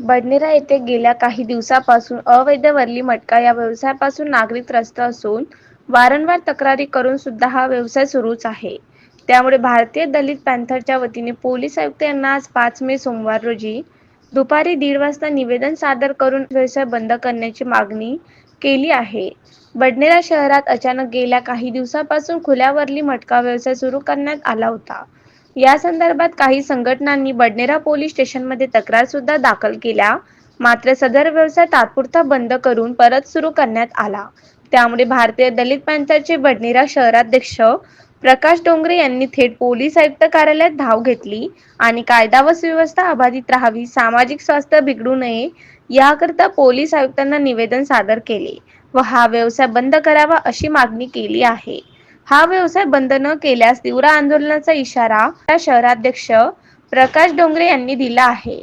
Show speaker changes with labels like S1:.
S1: बडनेरा येथे गेल्या काही दिवसापासून अवैध वरली मटका या व्यवसायापासून नागरिक त्रस्त असून वारंवार तक्रारी करून सुद्धा हा व्यवसाय सुरूच आहे. त्यामुळे भारतीय दलित पॅन्थरच्या वतीने पोलीस आयुक्त यांना आज पाच मे सोमवार रोजी दुपारी दीड वाजता निवेदन सादर करून व्यवसाय बंद करण्याची मागणी केली आहे. बडनेरा शहरात अचानक गेल्या काही दिवसापासून खुल्यावरली मटका व्यवसाय सुरू करण्यात आला होता. या संदर्भात काही संघटनांनी बडनेरा पोलीस स्टेशनमध्ये तक्रार सुद्धा दाखल केल्या. मात्र सदर व्यवसाय तात्पुरता बंद करून परत सुरू करण्यात आला. त्यामुळे भारतीय दलित पॅन्थरचे बडनेरा शहराध्यक्ष प्रकाश डोंगरे यांनी थेट पोलीस आयुक्त कार्यालयात धाव घेतली आणि कायदा व सुव्यवस्था अबाधित राहावी सामाजिक स्वास्थ्य बिघडू नये याकरता पोलीस आयुक्तांना निवेदन सादर केले व हा व्यवसाय बंद करावा अशी मागणी केली आहे. हा व्यवसाय बंद न केल्यास तीव्र आंदोलनाचा इशारा शहराध्यक्ष प्रकाश डोंगरे यांनी दिला आहे.